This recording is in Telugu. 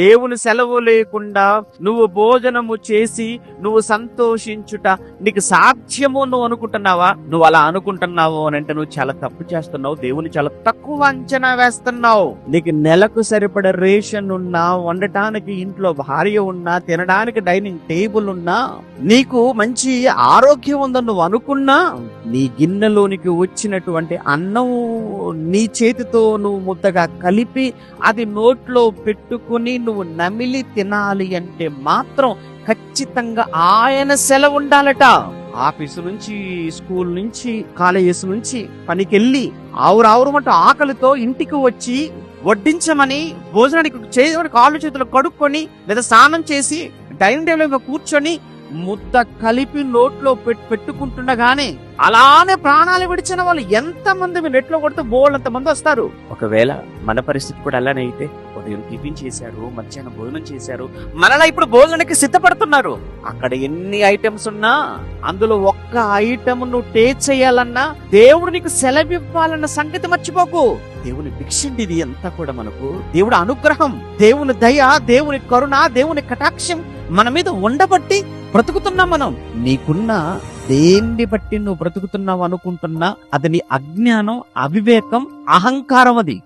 దేవుని సెలవు లేకుండా నువ్వు భోజనము చేసి నువ్వు సంతోషించుట నీకు సాధ్యము నువ్వు అనుకుంటున్నావా? నువ్వు అలా అనుకుంటున్నావు అని అంటే నువ్వు చాలా తప్పు చేస్తున్నావు. దేవుని చాలా తక్కువ అంచనా వేస్తున్నావు. నీకు నెలకు సరిపడ రేషన్ ఉన్నా వండటానికి ఇంట్లో భార్య ఉన్నా తినడానికి డైనింగ్ టేబుల్ ఉన్నా నీకు మంచి ఆరోగ్యం ఉందని నువ్వు అనుకున్నా నీ గిన్నెలోనికి వచ్చినటువంటి అన్నం నీ చేతితో నువ్వు ముద్దగా కలిపి అది నోట్లో పెట్టుకుని నువ్వు నమిలి తినాలి అంటే మాత్రం ఖచ్చితంగా ఆయన సెలవు ఉండాలట. ఆఫీసు నుంచి స్కూల్ నుంచి కాలేజెస్ నుంచి పనికెళ్ళి ఆవురావురమంటూ ఆకలితో ఇంటికి వచ్చి వడ్డించమని భోజనానికి చేయమని కాళ్ళు చేతులు కడుక్కొని లేదా స్నానం చేసి డైనింగ్ టేబుల్ మీద కూర్చొని ముద్ద కలిపి నోట్లో పెట్టుకుంటుండగానే అలానే ప్రాణాలు విడిచిన వాళ్ళు ఎంత మంది నెట్లో కొడితే బోళ్ళంత మంది వస్తారు. ఒకవేళ మన పరిస్థితి కూడా అలానే అయితే ఉదయం టిఫిన్ చేశారు మధ్యాహ్నం భోజనం చేశారు మనలా ఇప్పుడు భోజనానికి సిద్ధపడుతున్నారు. అక్కడ ఎన్ని ఐటమ్స్ ఉన్నా అందులో ఒక్క ఐటమ్ నువ్వు టేస్ట్ చేయాలన్నా దేవుడు నీకు సెలవివ్వాలన్న సంగతి మర్చిపోకు. దేవుని భిక్షండి ఇది అంతా కూడా మనకు. దేవుడు అనుగ్రహం దేవుని దయ దేవుని కరుణ దేవుని కటాక్షం మన మీద ఉండబట్టి బ్రతుకుతున్నాం మనం. నీకున్న దేన్ని బట్టి నువ్వు బ్రతుకుతున్నావు అనుకుంటున్నా? అది నీ అజ్ఞానం అవివేకం అహంకారం అది.